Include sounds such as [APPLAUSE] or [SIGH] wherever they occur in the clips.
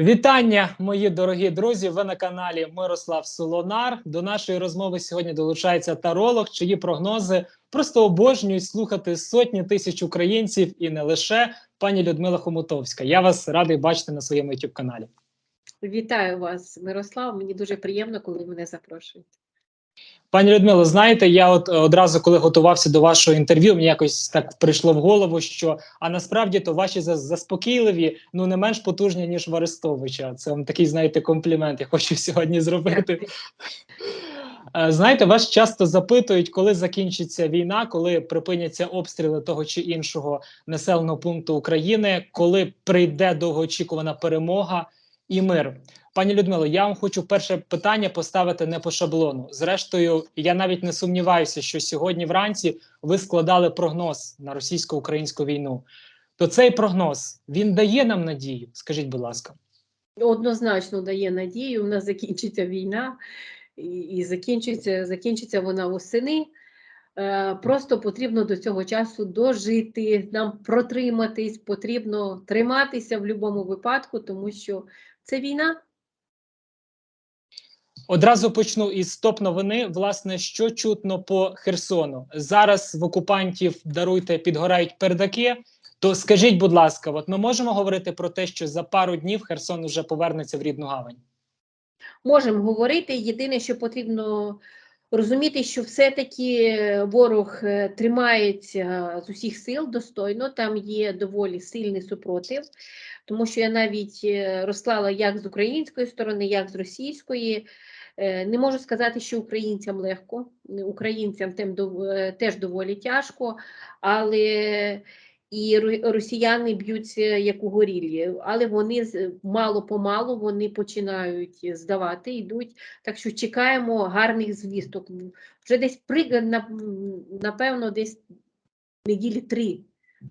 Вітання, мої дорогі друзі. Ви на каналі Мирослав Солонар. До нашої розмови сьогодні долучається таролог, чиї прогнози просто обожнюють слухати сотні тисяч українців і не лише пані Людмила Хомутовська. Я вас радий бачити на своєму youtube каналі. Вітаю вас, Мирослав. Мені дуже приємно, коли мене запрошують. Пані Людмило, знаєте, я от е, одразу, коли готувався до вашого інтерв'ю, мені якось так прийшло в голову, що а насправді то ваші зас- заспокійливі, ну не менш потужні, ніж в Арестовича. Це вам такий, знаєте, комплімент. Я хочу сьогодні зробити. Е, Знаєте, вас часто запитують, коли закінчиться війна, коли припиняться обстріли того чи іншого населеного пункту України, коли прийде довгоочікувана перемога і мир. Пані Людмило, я вам хочу перше питання поставити не по шаблону. Зрештою, я навіть не сумніваюся, що сьогодні вранці ви складали прогноз на російсько-українську війну. То цей прогноз він дає нам надію. Скажіть, будь ласка. Однозначно дає надію. У нас закінчиться війна, і, закінчиться, закінчиться вона восени. Е, Просто потрібно до цього часу дожити, нам протриматись, потрібно триматися в будь-якому випадку, тому що це війна. Одразу почну із топ новини. Власне, що чутно по Херсону зараз в окупантів даруйте підгорають пердаки. То скажіть, будь ласка, от ми можемо говорити про те, що за пару днів Херсон вже повернеться в рідну гавань? Можемо говорити. Єдине, що потрібно розуміти, що все-таки ворог е, тримається з усіх сил достойно, там є доволі сильний супротив, тому що я навіть е, розклала як з української сторони, як з російської. Е, Не можу сказати, що українцям легко, українцям тим е, теж доволі тяжко, але і росіяни б'ються як у горіллі, але вони з- мало-помалу вони починають здавати, йдуть. Так що чекаємо гарних звісток. Вже десь пригадна напевно, десь неділі три.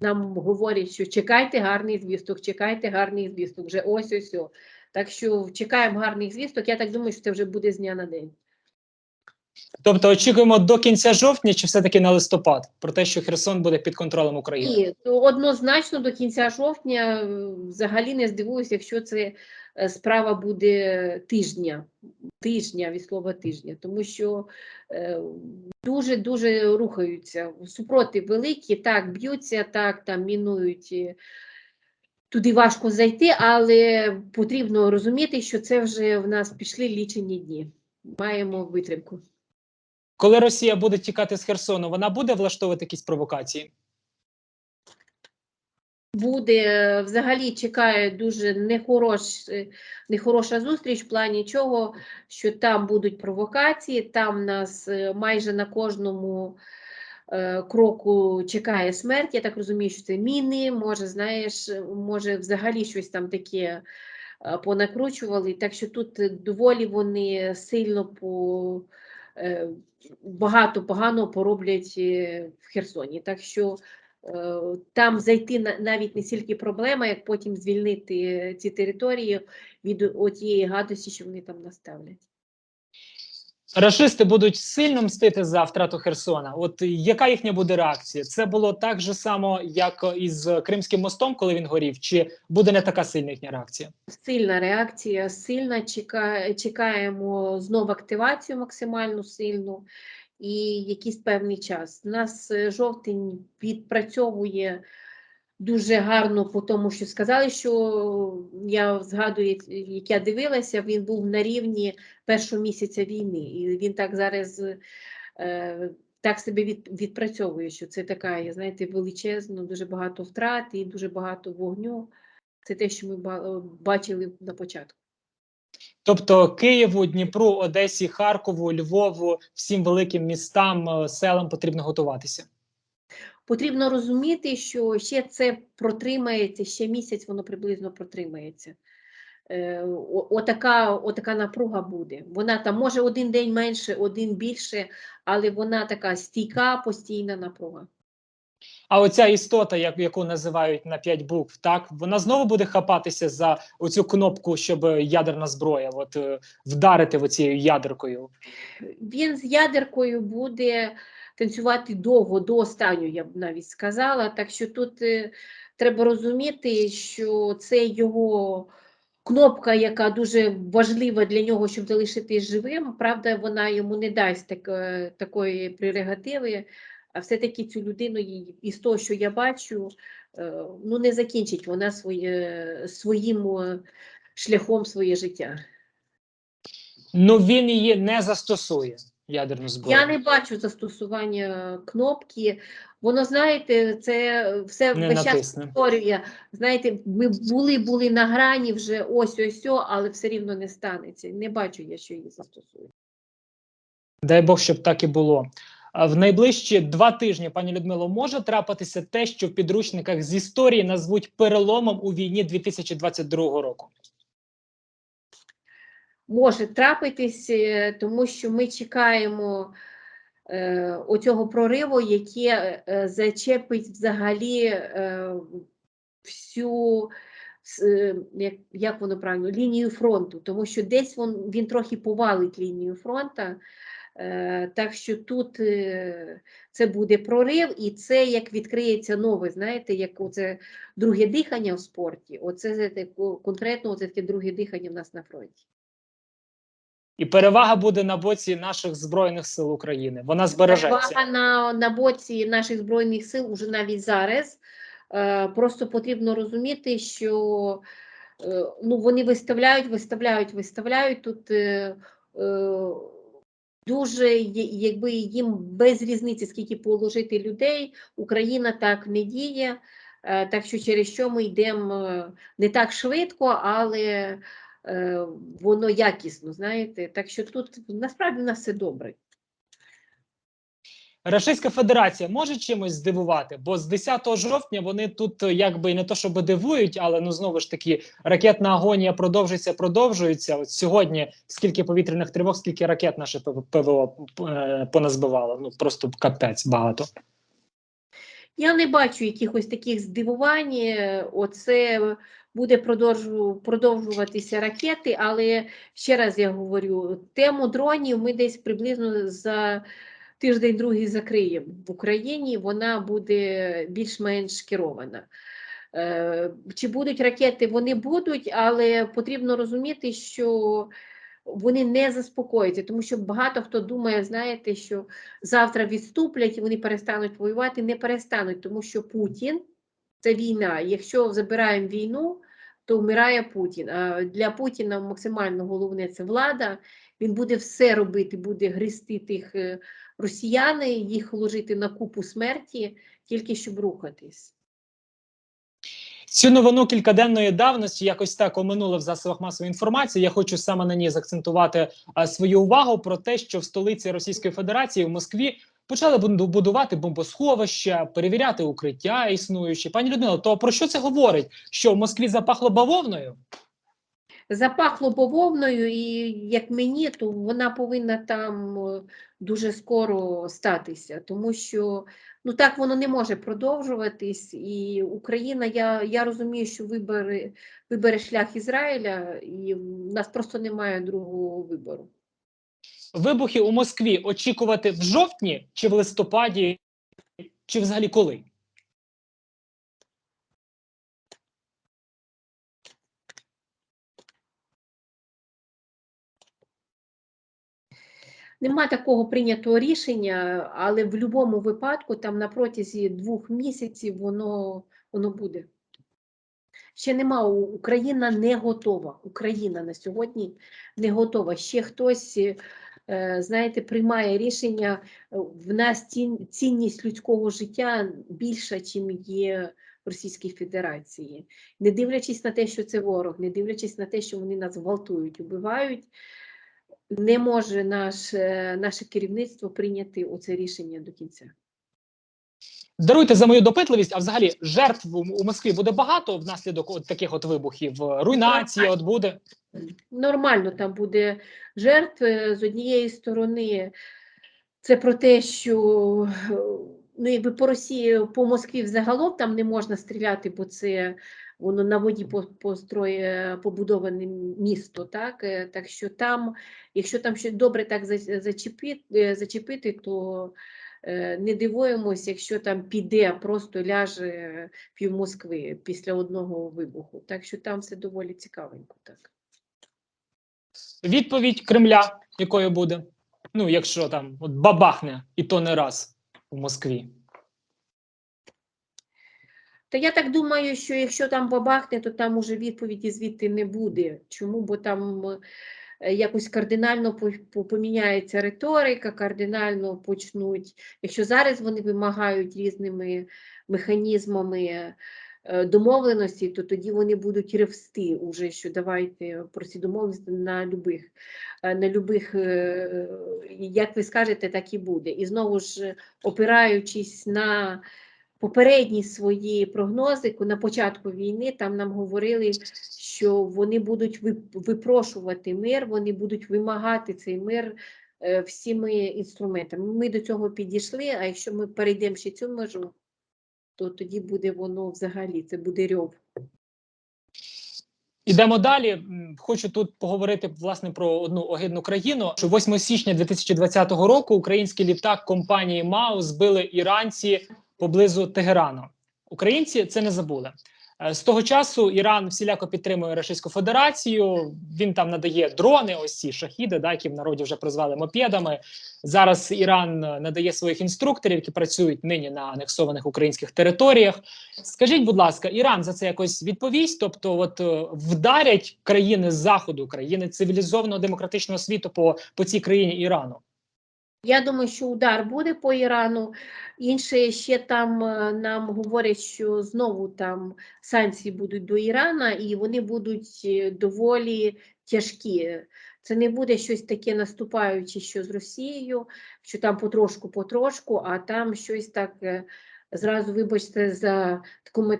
Нам говорять, що чекайте гарних звісток, чекайте гарних звісток, вже ось ось. ось. Так що чекаємо гарних звісток. Я так думаю, що це вже буде з дня на день. Тобто очікуємо до кінця жовтня, чи все-таки на листопад, про те, що Херсон буде під контролем України? І то однозначно до кінця жовтня взагалі не здивуюся, якщо це е, справа буде тижня, тижня від слова тижня, тому що е, дуже дуже рухаються. Супротив великі, так б'ються, так там мінують. е, Туди важко зайти, але потрібно розуміти, що це вже в нас пішли лічені дні. Маємо витримку. Коли Росія буде тікати з Херсону, вона буде влаштовувати якісь провокації? буде взагалі чекає дуже нехорош, е, нехороша зустріч в плані чого, що там будуть провокації, там нас е, майже на кожному е, кроку чекає смерть. Я так розумію, що це міни, може, знаєш, може взагалі щось там таке понакручували. Так що тут доволі вони сильно по багато поганого пороблять е, в Херсоні. Так що Е, Там зайти на- навіть не стільки проблема, як потім звільнити ці території від тієї гадості, що вони там наставлять. Рашисти будуть сильно мстити за втрату Херсона. От яка їхня буде реакція? Це було так же само, як із Кримським мостом, коли він горів, чи буде не така сильна їхня реакція? Сильна реакція, сильна. Чека, чекаємо знову активацію максимально сильну і якийсь певний час. Нас е, жовтень відпрацьовує дуже гарно по тому, що сказали, що я згадую, як я дивилася, він був на рівні першого місяця війни. І він так зараз е, так себе від, відпрацьовує, що це така, знаєте, величезно, дуже багато втрат і дуже багато вогню. Це те, що ми бачили на початку. Тобто Києву, Дніпру, Одесі, Харкову, Львову, всім великим містам, е, селам потрібно готуватися. Потрібно розуміти, що ще це протримається, ще місяць воно приблизно протримається. Е, Отака, отака напруга буде. Вона там може один день менше, один більше, але вона така стійка, постійна напруга. А оця істота, як, яку називають на п'ять букв, так вона знову буде хапатися за оцю кнопку, щоб ядерна зброя, от е, вдарити оцією ядеркою. Він з ядеркою буде танцювати довго, до останнього, я б навіть сказала. Так що тут е, треба розуміти, що це його кнопка, яка дуже важлива для нього, щоб залишитись живим. Правда, вона йому не дасть так, е, такої прерогативи. А все-таки цю людину, із того, що я бачу, е, ну не закінчить вона своє, своїм е, шляхом своє життя. Ну він її не застосує ядерну зброю. Я не бачу застосування кнопки. Воно, знаєте, це все весь час повторює. Знаєте, ми були, були на грані вже ось ось, о, але все рівно не станеться. Не бачу я, що її застосують. Дай Бог, щоб так і було. В найближчі два тижні, пані Людмило, може трапитися те, що в підручниках з історії назвуть переломом у війні 2022 року. Може трапитись, е, тому що ми чекаємо е, оцього прориву, яке е, зачепить взагалі е, всю. е, Як, як воно правильно, лінію фронту, тому що десь він, він трохи повалить лінію фронту, Так що тут е, це буде прорив, і це як відкриється нове, знаєте, як оце друге дихання в спорті. Оце конкретно оце таке друге дихання в нас на фронті. І перевага буде на боці наших збройних сил України. Вона збережеться. Перевага на, на боці наших збройних сил уже навіть зараз. Е, просто потрібно розуміти, що е, ну, вони виставляють, виставляють, виставляють тут. Дуже якби їм без різниці, скільки положити людей, Україна так не діє, е, так що через що ми йдемо е, не так швидко, але е, воно якісно, знаєте. Так що тут насправді в нас все добре. Російська Федерація може чимось здивувати, бо з 10 жовтня вони тут е, якби не то, щоб дивують, але ну знову ж таки ракетна агонія продовжується, продовжується. От сьогодні скільки повітряних тривог, скільки ракет наше ПВО е, поназбивало. Ну просто капець багато. Я не бачу якихось таких здивувань. е, Оце буде продовжу- продовжуватися ракети, але ще раз я говорю, тему дронів ми десь приблизно за тиждень другий закриємо в Україні. Вона буде більш-менш керована. Е, Чи будуть ракети? Вони будуть, але потрібно розуміти, що вони не заспокояться, тому що багато хто думає, знаєте, що завтра відступлять і вони перестануть воювати, не перестануть, тому що Путін це війна. Якщо забираємо війну, то вмирає Путін. А для Путіна максимально головне це влада. Він буде все робити, буде гризти тих е, росіян, їх ложити на купу смерті, тільки щоб рухатись. Цю новину кількаденної давності якось так оминули в засобах масової інформації. Я хочу саме на ній заакцентувати а, свою увагу про те, що в столиці Російської Федерації в Москві почали бу- будувати бомбосховища, перевіряти укриття існуючі. Пані Людмила, то про що це говорить? Що в Москві запахло бавовною? Запахло бавовною, і як мені, то вона повинна там е, дуже скоро статися, тому що ну так воно не може продовжуватись. І Україна, я, я розумію, що вибере, вибере шлях Ізраїля, і в нас просто немає другого вибору. Вибухи у Москві очікувати в жовтні чи в листопаді, чи взагалі коли? Нема такого прийнятого рішення, але в будь-якому випадку, там на протязі двох місяців воно, воно буде. Ще нема, Україна не готова. Україна на сьогодні не готова. Ще хтось, знаєте, приймає рішення. Е, В нас цін- цінність людського життя більша, чим є в Російській Федерації. Не дивлячись на те, що це ворог, не дивлячись на те, що вони нас гвалтують, убивають, не може наш, е, наше керівництво прийняти оце рішення до кінця. Даруйте за мою допитливість, а взагалі жертв у, Москві буде багато внаслідок от таких от вибухів. Руйнації от буде. Нормально там буде жертв. Е, З однієї сторони, це про те, що ну, якби по Росії, по Москві взагалом там не можна стріляти, бо це воно на воді построє побудоване місто. Так? Е, так що там, якщо там щось добре так зачепити, е, зачепити, то не дивуємось, якщо там піде, просто ляже пів Москви після одного вибуху. Так що там все доволі цікавенько. Так. Відповідь Кремля, якою буде? Ну, якщо там от бабахне, і то не раз у Москві. Та я так думаю, що якщо там бабахне, то там уже відповіді звідти не буде. Чому? Бо там е, якось кардинально по- по- поміняється риторика, кардинально почнуть. Якщо зараз вони вимагають різними механізмами е, домовленості, то тоді вони будуть ревсти уже, що давайте про ці домовленості на любих, е, на любих, е, як ви скажете, так і буде. І знову ж опираючись на попередні свої прогнози на початку війни там нам говорили, що вони будуть випрошувати мир, вони будуть вимагати цей мир е, всіми інструментами. Ми до цього підійшли, а якщо ми перейдемо ще цю межу, то тоді буде воно взагалі, це буде рьов. Ідемо далі. Хочу тут поговорити власне про одну огидну країну. Що 8 січня 2020 року український літак компанії МАУ збили іранці поблизу Тегерану. Українці це не забули. Е, З того часу Іран всіляко підтримує Російську Федерацію. Він там надає дрони, ось ці шахіди, да, які в народі вже прозвали мопедами. Зараз Іран е, надає своїх інструкторів, які працюють нині на анексованих українських територіях. Скажіть, будь ласка, Іран за це якось відповість? Тобто, от е, вдарять країни з заходу, країни цивілізованого демократичного світу по, по цій країні Ірану? Я думаю, що удар буде по Ірану. Інше ще там е, нам говорять, що знову там санкції будуть до Ірана, і вони будуть е, доволі тяжкі. Це не буде щось таке наступаюче, що з Росією, що там потрошку-потрошку, а там щось так. е, Зразу, вибачте, за таку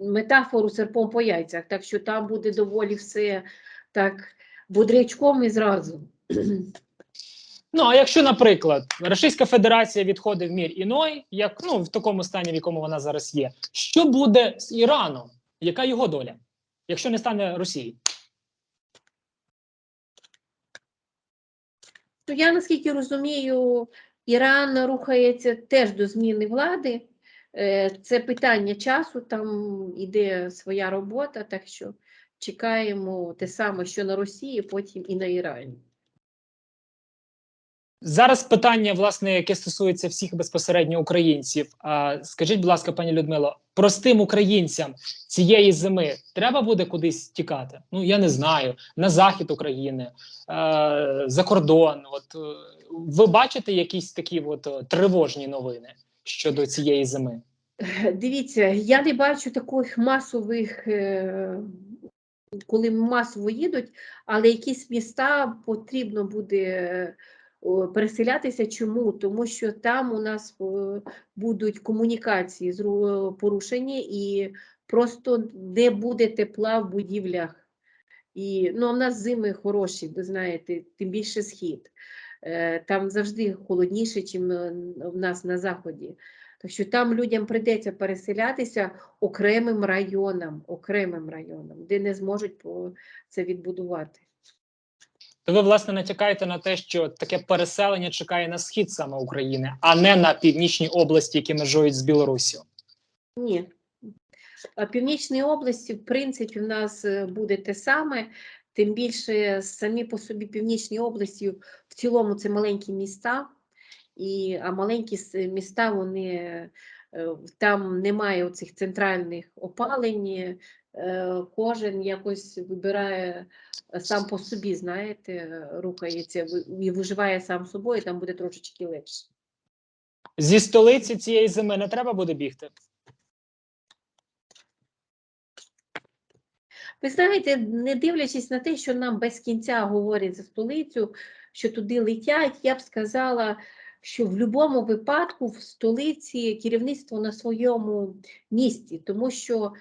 метафору серпом по яйцях. Так що там буде доволі все так бодрячком і зразу. [CLEARS THROAT] Ну а якщо, наприклад, Російська Федерація відходить в мір іной, як ну в такому стані, в якому вона зараз є, що буде з Іраном? Яка його доля, якщо не стане Росії? То я наскільки розумію, Іран рухається теж до зміни влади. Е, Це питання часу, там іде своя робота, так що чекаємо те саме, що на Росії, потім і на Ірані. Зараз питання, власне, яке стосується всіх безпосередньо українців. А скажіть, будь ласка, пані Людмило, простим українцям цієї зими треба буде кудись тікати? Ну я не знаю, на захід України, е, за кордон. От е, ви бачите якісь такі от е, тривожні новини щодо цієї зими? Дивіться, я не бачу таких масових, коли масово їдуть, але якісь міста потрібно буде переселятися. Чому? Тому що там у нас е, будуть комунікації зру- порушені і просто не буде тепла в будівлях. І ну, в нас зими хороші, ви знаєте, тим більше схід. Е, Там завжди холодніше, ніж в нас на заході. Так що там людям прийдеться переселятися окремим районам, окремим районам, де не зможуть це відбудувати. То ви власне натякаєте на те, що таке переселення чекає на схід саме України, а не на північні області, які межують з Білоруссю. Ні. Північній області, в принципі, в нас е, буде те саме. Тим більше самі по собі північні області в цілому це маленькі міста, і, а маленькі міста, вони е, там немає оцих центральних опалень. Е, Кожен якось вибирає е, сам по собі, знаєте, рухається і виживає сам собою, там буде трошечки легше. Зі столиці цієї зими не треба буде бігти. Ви знаєте, не дивлячись на те, що нам без кінця говорять за столицю, що туди летять, я б сказала, що в будь-якому випадку в столиці керівництво на своєму місці, тому що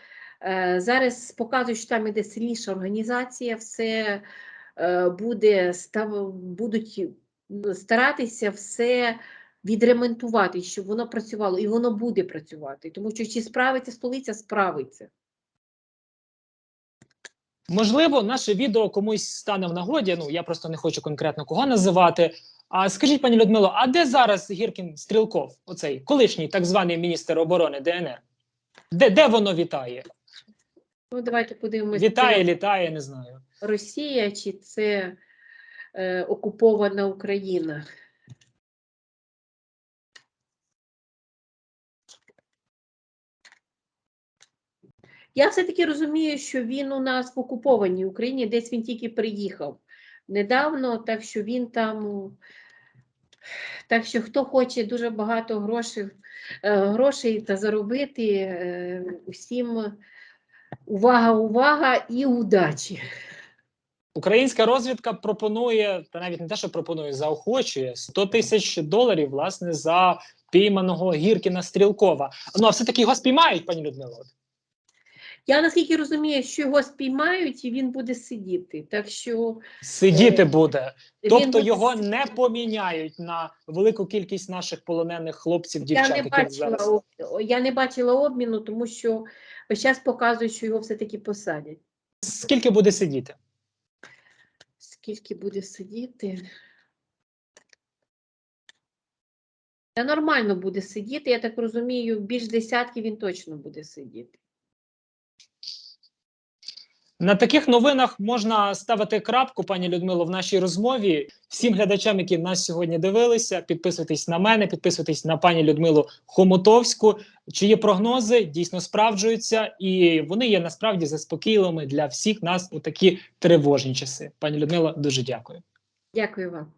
зараз показують, що там іде сильніша організація, все е, буде став, будуть старатися все відремонтувати, щоб воно працювало, і воно буде працювати, тому що чи справиться столиця, справиться. Можливо, наше відео комусь стане в нагоді. Ну я просто не хочу конкретно кого називати. А скажіть, пані Людмило, а де зараз Гіркін Стрілков, оцей колишній так званий міністр оборони ДНР? Де, де воно вітає? Ну, давайте подивимося. Вітає, літає, не знаю. Росія чи це е, окупована Україна? Я все-таки розумію, що він у нас в окупованій Україні, десь він тільки приїхав недавно, так що він там. Так що хто хоче дуже багато грошей, е, грошей та заробити, е, усім увага, увага і удачі. Українська розвідка пропонує, та навіть не те, що пропонує, заохочує 100 тисяч доларів власне за пійманого Гіркіна Стрілкова. Ну а все-таки його спіймають, пані Людмило. Я наскільки розумію, що його спіймають і він буде сидіти. Так що Сидіти Е, буде. Тобто буде його сидіти. не поміняють на велику кількість наших полонених хлопців, я дівчат, не бачила зараз. я не бачила обміну, тому що час показують, що його все-таки посадять. Скільки буде сидіти? Скільки буде сидіти? Та нормально буде сидіти, я так розумію, більш десятки він точно буде сидіти. На таких новинах можна ставити крапку, пані Людмило, в нашій розмові. Всім глядачам, які нас сьогодні дивилися, підписуйтесь на мене, підписуйтесь на пані Людмилу Хомутовську. Чиї прогнози дійсно справджуються, і вони є насправді заспокійливими для всіх нас у такі тривожні часи. Пані Людмило, дуже дякую. Дякую вам.